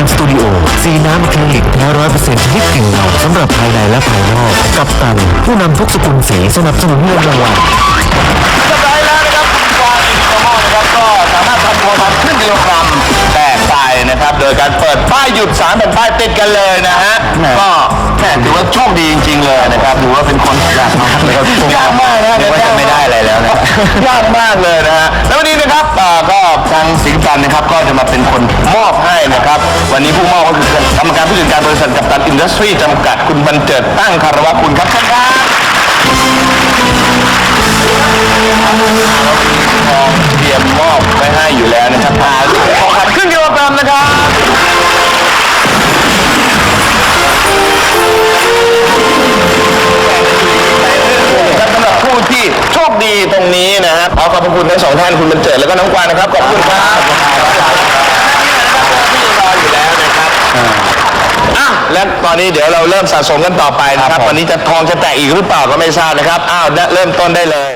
การสตูดิโอสีน้ำอะคริลิกแท้ร้อยเปอร์เซ็นต์ชนิดกลิ่นเงาสำหรับภายในและภายนอกกับตัน ผู้นำทุกสกุลสีสนับสนุนเงินรางวัลเรียบร้อยแล้วนะครับคุณกรณ์อินโนโมนะครับก็สามารถทำโทรทัศน์ครึ่งกิโลกรัมแตกไปนะครับ โดยการเปิดป้ายหยุดสามแผ่นป้ายติดกันเลยนะฮะก็แหม่ถือว่าโชคดีจริง ๆ เลยนะครับถือว่าเป็นคนยากมากเลยครับยากมากนะนึกว่าจะไม่ได้อะไรแล้วนะยากมากเลยนะฮะแล้ววันนี้นะครับอ่า ก็ทางสิงห์จันทร์นะครับก็จะมาเป็นคนมอบให้นะครับ วันนี้ผู้มอบก็คือกรรมการผู้จัดการบริษัทกัปตันอินดัสทรีจำกัดคุณบรรเจิดตั้งคารวะคุณครับเชิญครับทองเตรียมมอบไว้ให้อยู่แล้วนะครับพาลูกทองคำครึ่งกิโลกรัมนะครับและสำหรับผู้ที่โชคดีตรงนี้นะครับขอขอบพระคุณทั้งสองท่านคุณบรรเจิดแล้วก็น้องกวางนะครับขอบคุณครับที่รออยู่แล้วนะครับ อะและตอนนี้เดี๋ยวเราเริ่มสะสมกันต่อไปนะครับ วันนี้จะทองจะแตกอีกหรือเปล่าก็ไม่ทราบนะครับ อ้าวเริ่มต้นได้เลย